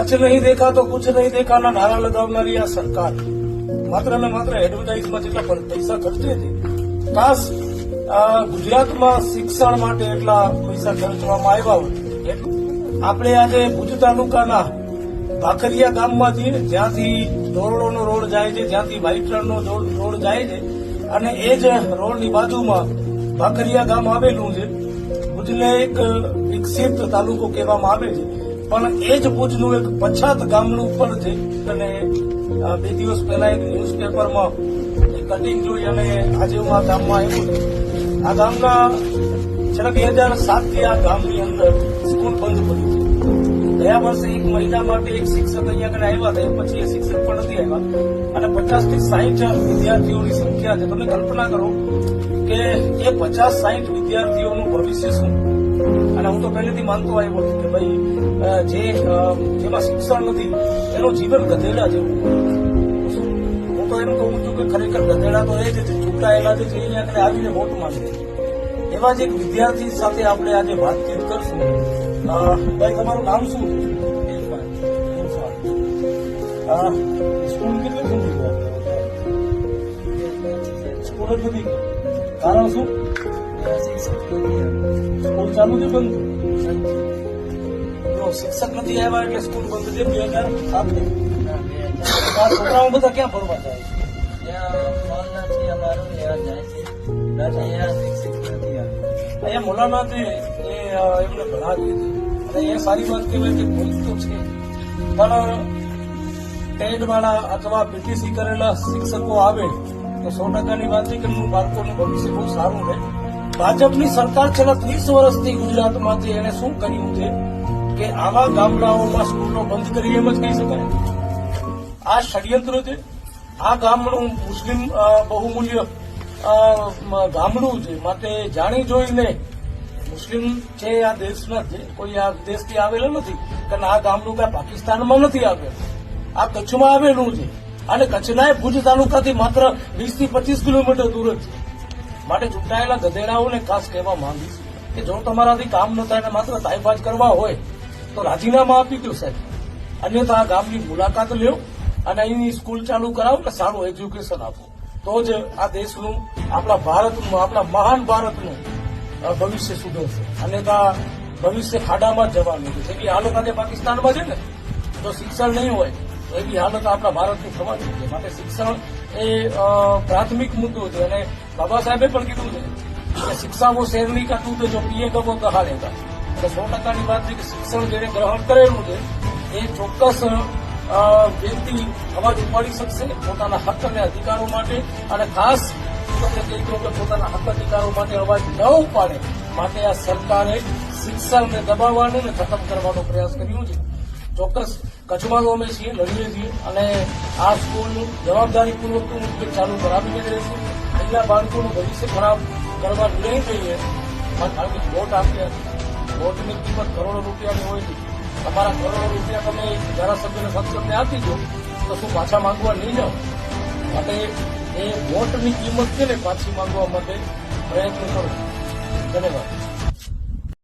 કચ્છ નહીં દેખા તો કુછ નહીં દેખાના નારા લગાવનારી આ સરકાર. માત્ર ને માત્ર એડવર્ટાઇઝમાં જેટલા પણ પૈસા ખર્ચે છે. ખાસ ગુજરાતમાં શિક્ષણ માટે એટલા પૈસા ખર્ચવામાં આવ્યા હોય. આપણે આજે ભુજ તાલુકાના ભાખરિયા ગામમાં છીએ જ્યાંથી ધોરડોનો રોડ જાય છે, જ્યાંથી વ્હાઇટ રણનો રોડ જાય છે. અને એ જ રોડની બાજુમાં ભાખરિયા ગામ આવેલું છે. ભુજને એક વિકસિત તાલુકો કહેવામાં આવે છે. પણ એ જ ભુજનું એક પછાત ગામનું પણ છે. અને બે દિવસ પહેલા એક ન્યૂઝપેપરમાં કટિંગ જોઈ અને આજે હું આ ગામમાં આવ્યો આ ગામના છેલ્લા બે હજાર સાતથી આ ગામની અંદર સ્કૂલ બંધ પડી છે. ગયા વર્ષે એક મહિના માટે એક શિક્ષક અહીંયા આગળ આવ્યા હતા. પછી એ શિક્ષક પણ નથી આવ્યા. અને પચાસથી સાહીઠ વિદ્યાર્થીઓની સંખ્યા છે. તમે કલ્પના કરો કે એ પચાસ સાહીઠ વિદ્યાર્થીઓનું ભવિષ્ય શું અને હું તો પહેલેથી માનતો આવ્યો છું કે ભાઈ જે જેમાં શિક્ષણ નથી, એનું જીવન ગધેડા જેવું? હું તો એમ કહું છું કે ખરેખર ગધેડા તો એ જ ચૂંટાયેલા છે જે અહીંયા આગળ આવીને વોટ માંગે એવા જ એક વિદ્યાર્થી સાથે આપણે આજે વાતચીત કરશું ભાઈ, તમારું નામ શું. સ્કૂલ કેટલી સ્કૂલ જ ગઈ. કારણ શું સ્કૂલ ચાલુ છે બંધ? શિક્ષક નથી આવ્યા એટલે સ્કૂલ બંધ છે બે બધા ક્યાં ફરવા અહીંયા મોલાના એ એમને ભણાવીએ અને એ સારી વાત કહેવાય કે ભૂલ તો છે. પણ ટેડ અથવા પીટીસી કરેલા શિક્ષકો આવે તો સો ટકાની વાત છે કે હું બાળકોનું ભવિષ્ય બહુ સારું રહે. ભાજપની સરકાર છેલ્લા ત્રીસ વર્ષથી ગુજરાતમાંથી એને શું કર્યું છે કે આવા ગામડાઓમાં સ્કૂલો બંધ કરી એમ જ કહી શકાય. આ ષડયંત્ર છે. આ ગામડું મુસ્લિમ બહુમૂલ્ય ગામડું છે. માટે જાણી જોઈને મુસ્લિમ છે આ દેશના છે. કોઈ આ દેશથી આવેલો નથી. કારણ આ ગામડું કાંઈ પાકિસ્તાનમાં નથી આવેલું. આ કચ્છમાં આવેલું છે. અને કચ્છના ભુજ તાલુકાથી માત્ર વીસથી પચીસ કિલોમીટર દૂર જ છે. માટે ચૂંટાયેલા ગધેડાઓને ખાસ કહેવા માંગીશ કે જો તમારાથી કામ ન થાય ને માત્ર તાઇફાજ કરવા હોય, તો રાજીનામા આપી દો સાહેબ. અન્યથા આ ગામની મુલાકાત લ્યો અને અહીંની સ્કૂલ ચાલુ કરાવો ને સારું એજ્યુકેશન આપો. તો જ આ દેશનું, આપણા ભારતનું, આપણા મહાન ભારતનું ભવિષ્ય સુધરશે. અન્યથા ભવિષ્ય ખાડામાં જવાનું છે. કે હાલત આજે પાકિસ્તાનમાં છે ને, જો શિક્ષણ નહીં હોય તો એવી હાલત આપણા ભારતની થવાની છે. માટે શિક્ષણ એ પ્રાથમિક મુદ્દો છે. અને બાબા સાહેબે પણ કીધું છે કે શિક્ષાઓ શહેરની કા તો જો પીએ ગમો લેતા? એટલે સો ટકાની વાત છે કે શિક્ષણ જેને ગ્રહણ કરેલું છે, એ ચોક્કસ વ્યક્તિ અવાજ ઉપાડી શકશે પોતાના હક અને અધિકારો માટે. અને ખાસ તમને કહી દઉં કે પોતાના હક અધિકારો માટે અવાજ ન ઉપાડે. માટે આ સરકારે શિક્ષણને દબાવવાનું અને ખતમ કરવાનો પ્રયાસ કર્યો છે. ચોક્કસ કચ્છમાં તો અમે છીએ, લડીએ છીએ અને આ સ્કૂલ જવાબદારીપૂર્વકનું ચાલુ કરાવીને રહેશે અહીંના બાળકોનું ભવિષ્ય ખરાબ કરવા નહીં જોઈએ કારણ કે વોટ આપ્યા વોટની કિંમત કરોડો રૂપિયાની હોય છે. તમારા કરોડો રૂપિયા તમે ધારાસભ્યને સંસદને આપી દો, તો શું પાછા માંગવા નહીં જાઓ? માટે એ વોટની કિંમત છે ને પાછી માંગવા માટે પ્રયત્ન કરો. ધન્યવાદ.